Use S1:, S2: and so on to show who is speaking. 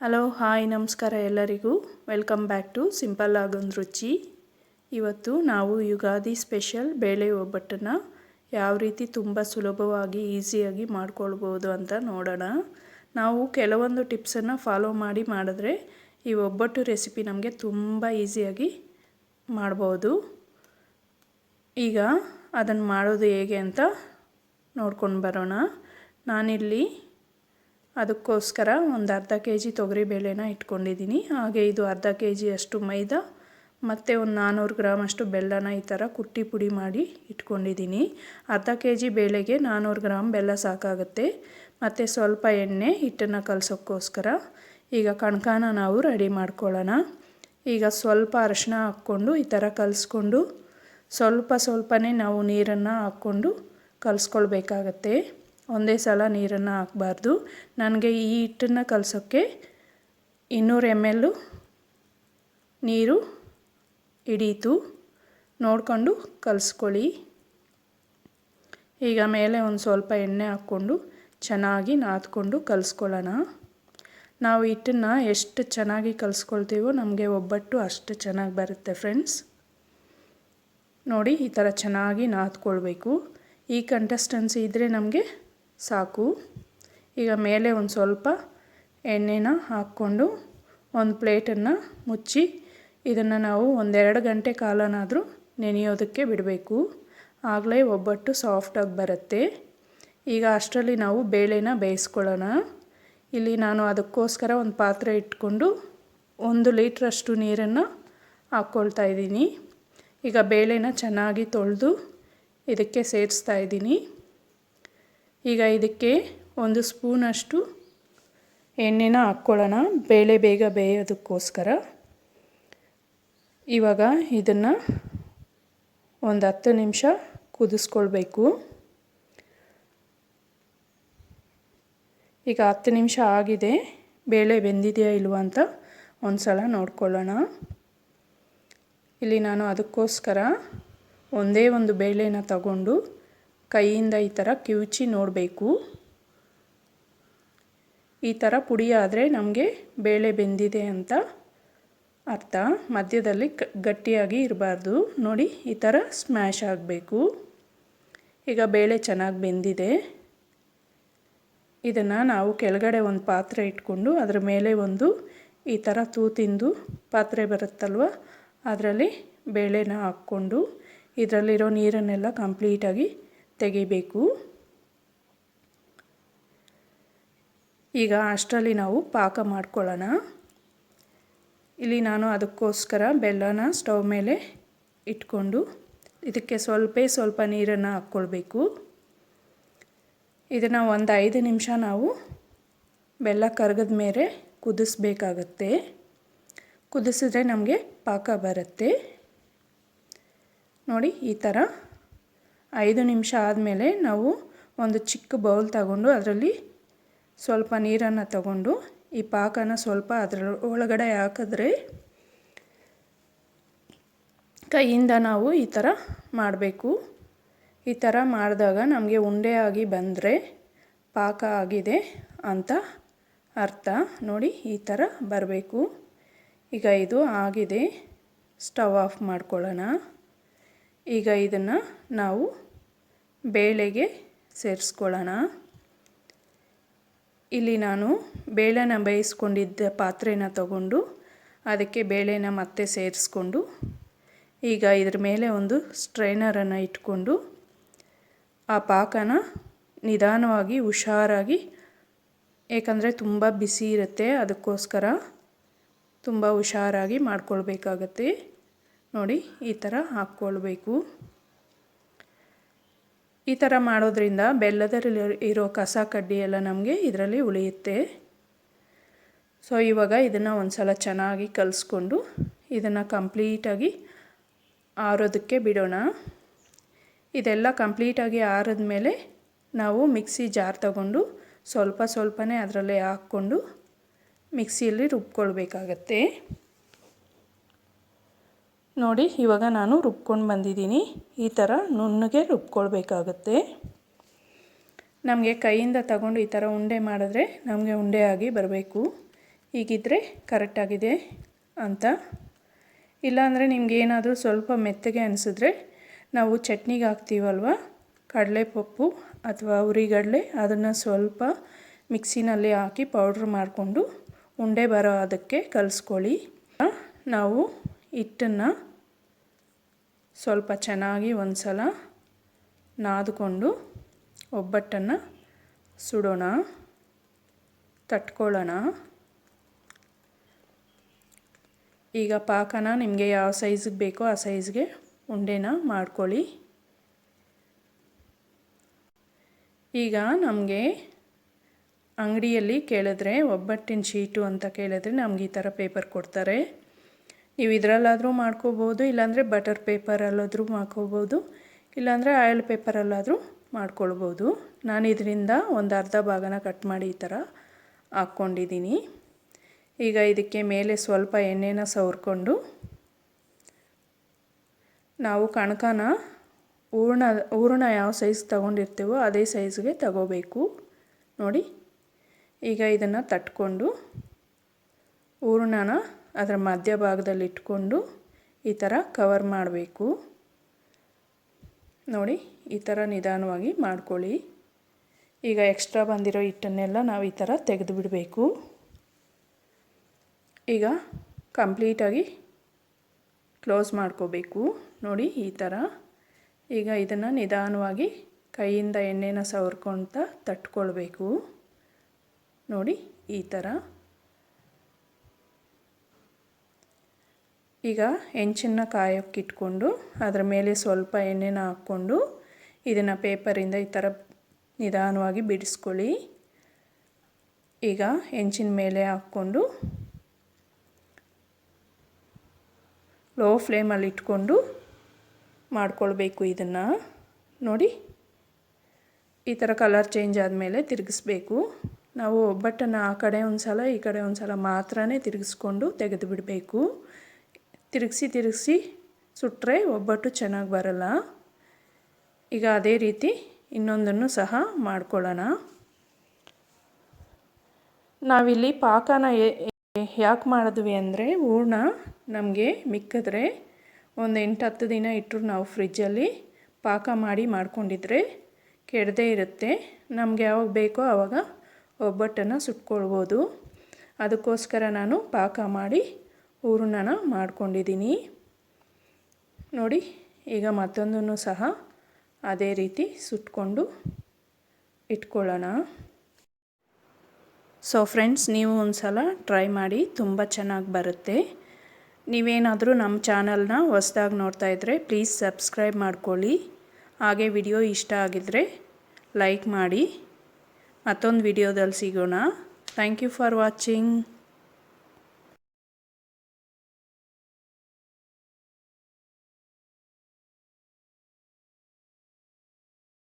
S1: Hello, hi, ನಮಸ್ಕಾರ ಎಲ್ಲರಿಗೂ. Welcome back to simple ಆಗೊಂದು ರುಚಿ. ಇವತ್ತು ನಾವು ಯುಗಾದಿ ಸ್ಪೆಷಲ್ ಬೇಳೆ ಒಬ್ಬಟ್ಟನ್ನು ಯಾವ ರೀತಿ ತುಂಬ ಸುಲಭವಾಗಿ, ಈಸಿಯಾಗಿ ಮಾಡ್ಕೊಳ್ಬೋದು ಅಂತ ನೋಡೋಣ. ನಾವು ಕೆಲವೊಂದು ಟಿಪ್ಸನ್ನು ಫಾಲೋ ಮಾಡಿ ಮಾಡಿದ್ರೆ ಈ ಒಬ್ಬಟ್ಟು ರೆಸಿಪಿ ನಮಗೆ ತುಂಬ ಈಸಿಯಾಗಿ ಮಾಡ್ಬೋದು. ಈಗ ಅದನ್ನು ಮಾಡೋದು ಹೇಗೆ ಅಂತ ನೋಡ್ಕೊಂಡು ಬರೋಣ. ನಾನಿಲ್ಲಿ ಅದಕ್ಕೋಸ್ಕರ ಒಂದು ಅರ್ಧ ಕೆ ಜಿ ತೊಗರಿಬೇಳೆನ ಇಟ್ಕೊಂಡಿದ್ದೀನಿ. ಹಾಗೆ ಇದು ಅರ್ಧ ಕೆ ಜಿಯಷ್ಟು ಮೈದಾ, ಮತ್ತು ಒಂದು ನಾನ್ನೂರು ಗ್ರಾಮಷ್ಟು ಬೆಲ್ಲನ ಈ ಥರ ಕುಟ್ಟಿ ಪುಡಿ ಮಾಡಿ ಇಟ್ಕೊಂಡಿದ್ದೀನಿ. ಅರ್ಧ ಕೆ ಜಿ ಬೇಳೆಗೆ ನಾನ್ನೂರು ಗ್ರಾಮ್ ಬೆಲ್ಲ ಸಾಕಾಗುತ್ತೆ. ಮತ್ತು ಸ್ವಲ್ಪ ಎಣ್ಣೆ ಹಿಟ್ಟನ್ನು ಕಲಸೋಕ್ಕೋಸ್ಕರ ಈಗ ಕಣ್ಕಾನ ನಾವು ರೆಡಿ ಮಾಡ್ಕೊಳ್ಳೋಣ. ಈಗ ಸ್ವಲ್ಪ ಅರಶಿನ ಹಾಕ್ಕೊಂಡು ಈ ಥರ ಕಲಿಸ್ಕೊಂಡು ಸ್ವಲ್ಪ ಸ್ವಲ್ಪನೇ ನಾವು ನೀರನ್ನು ಹಾಕ್ಕೊಂಡು ಕಲಿಸ್ಕೊಳ್ಬೇಕಾಗತ್ತೆ. ಒಂದೇ ಸಲ ನೀರನ್ನು ಹಾಕಬಾರ್ದು. ನನಗೆ ಈ ಹಿಟ್ಟನ್ನು ಕಲಸೋಕ್ಕೆ ಇನ್ನೂರು ಎಂ ಎಲ್ಲು ನೀರು ಹಿಡೀತು. ನೋಡಿಕೊಂಡು ಕಲಿಸ್ಕೊಳ್ಳಿ. ಈಗ ಮೇಲೆ ಒಂದು ಸ್ವಲ್ಪ ಎಣ್ಣೆ ಹಾಕ್ಕೊಂಡು ಚೆನ್ನಾಗಿ ನಾದ್ಕೊಂಡು ಕಲಿಸ್ಕೊಳ್ಳೋಣ. ನಾವು ಹಿಟ್ಟನ್ನು ಎಷ್ಟು ಚೆನ್ನಾಗಿ ಕಲಿಸ್ಕೊಳ್ತೀವೋ ನಮಗೆ ಒಬ್ಬಟ್ಟು ಅಷ್ಟು ಚೆನ್ನಾಗಿ ಬರುತ್ತೆ ಫ್ರೆಂಡ್ಸ್. ನೋಡಿ, ಈ ಥರ ಚೆನ್ನಾಗಿ ನಾದ್ಕೊಳ್ಬೇಕು. ಈ ಕಂಟೆಸ್ಟೆನ್ಸಿ ಇದ್ದರೆ ನಮಗೆ ಸಾಕು. ಈಗ ಮೇಲೆ ಒಂದು ಸ್ವಲ್ಪ ಎಣ್ಣೆನ ಹಾಕ್ಕೊಂಡು ಒಂದು ಪ್ಲೇಟನ್ನು ಮುಚ್ಚಿ ಇದನ್ನು ನಾವು ಒಂದೆರಡು ಗಂಟೆ ಕಾಲನಾದರೂ ನೆನೆಯೋದಕ್ಕೆ ಬಿಡಬೇಕು. ಆಗಲೇ ಒಬ್ಬಟ್ಟು ಸಾಫ್ಟಾಗಿ ಬರುತ್ತೆ. ಈಗ ಅಷ್ಟರಲ್ಲಿ ನಾವು ಬೇಳೆನ ಬೇಯಿಸ್ಕೊಳ್ಳೋಣ. ಇಲ್ಲಿ ನಾನು ಅದಕ್ಕೋಸ್ಕರ ಒಂದು ಪಾತ್ರೆ ಇಟ್ಕೊಂಡು ಒಂದು ಲೀಟ್ರಷ್ಟು ನೀರನ್ನು ಹಾಕ್ಕೊಳ್ತಾ ಇದ್ದೀನಿ. ಈಗ ಬೇಳೆನ ಚೆನ್ನಾಗಿ ತೊಳೆದು ಇದಕ್ಕೆ ಸೇರಿಸ್ತಾ ಇದ್ದೀನಿ. ಈಗ ಇದಕ್ಕೆ ಒಂದು ಸ್ಪೂನಷ್ಟು ಎಣ್ಣೆನ ಹಾಕ್ಕೊಳ್ಳೋಣ. ಬೇಳೆ ಬೇಗ ಬೇಯೋದಕ್ಕೋಸ್ಕರ. ಇವಾಗ ಇದನ್ನು ಒಂದು ಹತ್ತು ನಿಮಿಷ ಕುದಿಸ್ಕೊಳ್ಬೇಕು. ಈಗ ಹತ್ತು ನಿಮಿಷ ಆಗಿದೆ. ಬೇಳೆ ಬೆಂದಿದೆಯಾ ಇಲ್ವಾ ಅಂತ ಒಂದು ಸಲ ನೋಡ್ಕೊಳ್ಳೋಣ. ಇಲ್ಲಿ ನಾನು ಅದಕ್ಕೋಸ್ಕರ ಒಂದೇ ಒಂದು ಬೇಳೆನ ತಗೊಂಡು ಕೈಯಿಂದ ಈ ಥರ ಕಿವುಚಿ ನೋಡಬೇಕು. ಈ ಥರ ಪುಡಿ ಆದರೆ ನಮಗೆ ಬೇಳೆ ಬೆಂದಿದೆ ಅಂತ ಅರ್ಥ. ಮಧ್ಯದಲ್ಲಿ ಗಟ್ಟಿಯಾಗಿ ಇರಬಾರ್ದು. ನೋಡಿ, ಈ ಥರ ಸ್ಮ್ಯಾಶ್ ಆಗಬೇಕು. ಈಗ ಬೇಳೆ ಚೆನ್ನಾಗಿ ಬೆಂದಿದೆ. ಇದನ್ನು ನಾವು ಕೆಳಗಡೆ ಒಂದು ಪಾತ್ರೆ ಇಟ್ಕೊಂಡು ಅದರ ಮೇಲೆ ಒಂದು ಈ ಥರ ತೂತಿಂದು ಪಾತ್ರೆ ಬರುತ್ತಲ್ವ, ಅದರಲ್ಲಿ ಬೇಳೆನ ಹಾಕ್ಕೊಂಡು ಇದರಲ್ಲಿರೋ ನೀರನ್ನೆಲ್ಲ ಕಂಪ್ಲೀಟಾಗಿ ತೆಗಿಬೇಕು. ಈಗ ಅಷ್ಟರಲ್ಲಿ ನಾವು ಪಾಕ ಮಾಡ್ಕೊಳ್ಳೋಣ. ಇಲ್ಲಿ ನಾನು ಅದಕ್ಕೋಸ್ಕರ ಬೆಲ್ಲನ ಸ್ಟವ್ ಮೇಲೆ ಇಟ್ಕೊಂಡು ಇದಕ್ಕೆ ಸ್ವಲ್ಪ ಸ್ವಲ್ಪ ನೀರನ್ನು ಹಾಕ್ಕೊಳ್ಬೇಕು. ಇದನ್ನು ಒಂದು ಐದು ನಿಮಿಷ ನಾವು ಬೆಲ್ಲ ಕರಗದ ಮೇಲೆ ಕುದಿಸ್ಬೇಕಾಗತ್ತೆ. ಕುದಿಸಿದ್ರೆ ನಮಗೆ ಪಾಕ ಬರುತ್ತೆ. ನೋಡಿ, ಈ ಥರ ಐದು ನಿಮಿಷ ಆದಮೇಲೆ ನಾವು ಒಂದು ಚಿಕ್ಕ ಬೌಲ್ ತಗೊಂಡು ಅದರಲ್ಲಿ ಸ್ವಲ್ಪ ನೀರನ್ನು ತಗೊಂಡು, ಈ ಪಾಕನ ಸ್ವಲ್ಪ ಅದರ ಒಳಗಡೆ ಹಾಕಿದ್ರೆ ಕೈಯಿಂದ ನಾವು ಈ ಥರ ಮಾಡಬೇಕು. ಈ ಥರ ಮಾಡಿದಾಗ ನಮಗೆ ಉಂಡೆ ಆಗಿ ಬಂದರೆ ಪಾಕ ಆಗಿದೆ ಅಂತ ಅರ್ಥ. ನೋಡಿ, ಈ ಥರ ಬರಬೇಕು. ಈಗ ಇದು ಆಗಿದೆ. ಸ್ಟವ್ ಆಫ್ ಮಾಡ್ಕೊಳ್ಳೋಣ. ಈಗ ಇದನ್ನು ನಾವು ಬೇಳೆಗೆ ಸೇರಿಸ್ಕೊಳ್ಳೋಣ. ಇಲ್ಲಿ ನಾನು ಬೇಳೆನ ಬೇಯಿಸ್ಕೊಂಡಿದ್ದ ಪಾತ್ರೆನ ತಗೊಂಡು ಅದಕ್ಕೆ ಬೇಳೆನ ಮತ್ತೆ ಸೇರಿಸ್ಕೊಂಡು ಈಗ ಇದ್ರ ಮೇಲೆ ಒಂದು ಸ್ಟ್ರೈನರನ್ನು ಇಟ್ಕೊಂಡು ಆ ಪಾಕನ ನಿಧಾನವಾಗಿ ಹುಷಾರಾಗಿ, ಏಕೆಂದರೆ ತುಂಬ ಬಿಸಿ ಇರುತ್ತೆ, ಅದಕ್ಕೋಸ್ಕರ ತುಂಬ ಹುಷಾರಾಗಿ ಮಾಡ್ಕೊಳ್ಬೇಕಾಗತ್ತೆ. ನೋಡಿ, ಈ ಥರ ಹಾಕ್ಕೊಳ್ಬೇಕು. ಈ ಥರ ಮಾಡೋದ್ರಿಂದ ಬೆಲ್ಲದಲ್ಲಿ ಇರೋ ಕಸ ಕಡ್ಡಿ ಎಲ್ಲ ನಮಗೆ ಇದರಲ್ಲಿ ಉಳಿಯುತ್ತೆ. ಸೊ ಇವಾಗ ಇದನ್ನು ಒಂದು ಸಲ ಚೆನ್ನಾಗಿ ಕಲಿಸ್ಕೊಂಡು ಇದನ್ನು ಕಂಪ್ಲೀಟಾಗಿ ಆರೋದಕ್ಕೆ ಬಿಡೋಣ. ಇದೆಲ್ಲ ಕಂಪ್ಲೀಟಾಗಿ ಆರಿದ ಮೇಲೆ ನಾವು ಮಿಕ್ಸಿ ಜಾರ್ ತಗೊಂಡು ಸ್ವಲ್ಪ ಸ್ವಲ್ಪನೇ ಅದರಲ್ಲೇ ಹಾಕ್ಕೊಂಡು ಮಿಕ್ಸಿಯಲ್ಲಿ ರುಬ್ಕೊಳ್ಬೇಕಾಗತ್ತೆ. ನೋಡಿ, ಇವಾಗ ನಾನು ರುಬ್ಕೊಂಡು ಬಂದಿದ್ದೀನಿ. ಈ ಥರ ನುಣ್ಣಗೆ ರುಬ್ಕೊಳ್ಬೇಕಾಗತ್ತೆ. ನಮಗೆ ಕೈಯಿಂದ ತಗೊಂಡು ಈ ಥರ ಉಂಡೆ ಮಾಡಿದ್ರೆ ನಮಗೆ ಉಂಡೆ ಆಗಿ ಬರಬೇಕು. ಈಗಿದ್ದರೆ ಕರೆಕ್ಟಾಗಿದೆ ಅಂತ. ಇಲ್ಲಾಂದರೆ ನಿಮ್ಗೆ ಏನಾದರೂ ಸ್ವಲ್ಪ ಮೆತ್ತಗೆ ಅನಿಸಿದ್ರೆ ನಾವು ಚಟ್ನಿಗೆ ಹಾಕ್ತೀವಲ್ವ? ಕಡಲೆಪಪ್ಪು ಅಥವಾ ಉರಿಗಡಲೆ, ಅದನ್ನು ಸ್ವಲ್ಪ ಮಿಕ್ಸಿನಲ್ಲಿ ಹಾಕಿ ಪೌಡ್ರ್ ಮಾಡಿಕೊಂಡು ಉಂಡೆ ಬರೋ ಅದಕ್ಕೆ ಕಲಿಸ್ಕೊಳ್ಳಿ. ನಾವು ಹಿಟ್ಟನ್ನು ಸ್ವಲ್ಪ ಚೆನ್ನಾಗಿ ಒಂದು ಸಲ ನಾದಿಕೊಂಡು ಒಬ್ಬಟ್ಟನ್ನು ಸುಡೋಣ, ತಟ್ಕೊಳ್ಳೋಣ. ಈಗ ಪಾಕನ ನಿಮಗೆ ಯಾವ ಸೈಜಿಗೆ ಬೇಕೋ ಆ ಸೈಜ್ಗೆ ಉಂಡೆನ ಮಾಡ್ಕೊಳ್ಳಿ. ಈಗ ನಮಗೆ ಅಂಗಡಿಯಲ್ಲಿ ಕೇಳಿದ್ರೆ ಒಬ್ಬಟ್ಟಿನ ಶೀಟು ಅಂತ ಕೇಳಿದ್ರೆ ನಮ್ಗೆ ಈ ಥರ ಪೇಪರ್ ಕೊಡ್ತಾರೆ. ನೀವು ಇದರಲ್ಲಾದರೂ ಮಾಡ್ಕೋಬೋದು, ಇಲ್ಲಾಂದರೆ ಬಟರ್ ಪೇಪರಲ್ಲಾದರೂ ಮಾಡ್ಕೋಬೋದು, ಇಲ್ಲಾಂದರೆ ಆಯಿಲ್ ಪೇಪರಲ್ಲಾದರೂ ಮಾಡ್ಕೊಳ್ಬೋದು. ನಾನು ಇದರಿಂದ ಒಂದು ಅರ್ಧ ಭಾಗನ ಕಟ್ ಮಾಡಿ ಈ ಥರ ಹಾಕ್ಕೊಂಡಿದ್ದೀನಿ ಈಗ ಇದಕ್ಕೆ ಮೇಲೆ ಸ್ವಲ್ಪ ಎಣ್ಣೆನ ಸವರ್ಕೊಂಡು ನಾವು ಕಣಕನ ಹೂರ್ಣ ಹೂರ್ಣ ಯಾವ ಸೈಜ್ ತೊಗೊಂಡಿರ್ತೀವೋ ಅದೇ ಸೈಜ್ಗೆ ತಗೋಬೇಕು. ನೋಡಿ, ಈಗ ಇದನ್ನು ತಟ್ಕೊಂಡು ಹೂರ್ಣನ ಅದರ ಮಧ್ಯಭಾಗದಲ್ಲಿ ಇಟ್ಕೊಂಡು ಈ ಥರ ಕವರ್ ಮಾಡಬೇಕು. ನೋಡಿ, ಈ ಥರ ನಿಧಾನವಾಗಿ ಮಾಡ್ಕೊಳ್ಳಿ. ಈಗ ಎಕ್ಸ್ಟ್ರಾ ಬಂದಿರೋ ಹಿಟ್ಟನ್ನೆಲ್ಲ ನಾವು ಈ ಥರ ತೆಗೆದು ಬಿಡಬೇಕು. ಈಗ ಕಂಪ್ಲೀಟಾಗಿ ಕ್ಲೋಸ್ ಮಾಡ್ಕೋಬೇಕು. ನೋಡಿ, ಈ ಥರ. ಈಗ ಇದನ್ನು ನಿಧಾನವಾಗಿ ಕೈಯಿಂದ ಎಣ್ಣೆನ ಸವರ್ಕೊತ ತಟ್ಕೊಳ್ಬೇಕು. ನೋಡಿ, ಈ ಥರ. ಈಗ ಹೆಂಚನ್ನು ಕಾಯೋಕ್ಕಿಟ್ಕೊಂಡು ಅದರ ಮೇಲೆ ಸ್ವಲ್ಪ ಎಣ್ಣೆನ ಹಾಕ್ಕೊಂಡು ಇದನ್ನು ಪೇಪರಿಂದ ಈ ಥರ ನಿಧಾನವಾಗಿ ಬಿಡಿಸ್ಕೊಳ್ಳಿ. ಈಗ ಹೆಂಚಿನ ಮೇಲೆ ಹಾಕ್ಕೊಂಡು ಲೋ ಫ್ಲೇಮಲ್ಲಿ ಇಟ್ಕೊಂಡು ಮಾಡ್ಕೊಳ್ಬೇಕು ಇದನ್ನು. ನೋಡಿ, ಈ ಥರ ಕಲರ್ ಚೇಂಜ್ ಆದಮೇಲೆ ತಿರುಗಿಸ್ಬೇಕು. ನಾವು ಒಬ್ಬಟ್ಟನ್ನು ಆ ಕಡೆ ಒಂದು ಸಲ ಈ ಕಡೆ ಒಂದು ಸಲ ಮಾತ್ರ ತಿರುಗಿಸ್ಕೊಂಡು ತೆಗೆದು ಬಿಡಬೇಕು ತಿರುಗಿಸಿ ತಿರುಗಿಸಿ ಸುಟ್ಟರೆ ಒಬ್ಬಟ್ಟು ಚೆನ್ನಾಗಿ ಬರಲ್ಲ. ಈಗ ಅದೇ ರೀತಿ ಇನ್ನೊಂದನ್ನು ಸಹ ಮಾಡ್ಕೊಳ್ಳೋಣ. ನಾವಿಲ್ಲಿ ಪಾಕನ ಯಾಕೆ ಮಾಡಿದ್ವಿ ಅಂದರೆ ಹೂರ್ಣ ನಮಗೆ ಮಿಕ್ಕಿದ್ರೆ ಒಂದು ಎಂಟು, ಹತ್ತು ದಿನ ಇಟ್ಟರು ನಾವು ಫ್ರಿಜ್ಜಲ್ಲಿ ಪಾಕ ಮಾಡಿ ಮಾಡ್ಕೊಂಡಿದ್ರೆ ಕೆಡದೇ ಇರುತ್ತೆ. ನಮಗೆ ಯಾವಾಗ ಬೇಕೋ ಆವಾಗ ಒಬ್ಬಟ್ಟನ್ನು ಸುಟ್ಕೊಳ್ಬೋದು. ಅದಕ್ಕೋಸ್ಕರ ನಾನು ಪಾಕ ಮಾಡಿ ಹೂರಣನ ಮಾಡ್ಕೊಂಡಿದ್ದೀನಿ. ನೋಡಿ, ಈಗ ಮತ್ತೊಂದನ್ನು ಸಹ ಅದೇ ರೀತಿ ಸುಟ್ಕೊಂಡು ಇಟ್ಕೊಳ್ಳೋಣ. ಸೊ ಫ್ರೆಂಡ್ಸ್ ನೀವು ಒಂದು ಸಲ ಟ್ರೈ ಮಾಡಿ ತುಂಬ ಚೆನ್ನಾಗಿ ಬರುತ್ತೆ. ನೀವೇನಾದರೂ ನಮ್ಮ ಚಾನಲ್ನ ಹೊಸ್ದಾಗಿ ನೋಡ್ತಾ ಇದ್ದರೆ ಪ್ಲೀಸ್ ಸಬ್ಸ್ಕ್ರೈಬ್ ಮಾಡ್ಕೊಳ್ಳಿ. ಹಾಗೆ ವಿಡಿಯೋ ಇಷ್ಟ ಆಗಿದ್ದರೆ ಲೈಕ್ ಮಾಡಿ. ಮತ್ತೊಂದು ವಿಡಿಯೋದಲ್ಲಿ ಸಿಗೋಣ. Thank you for watching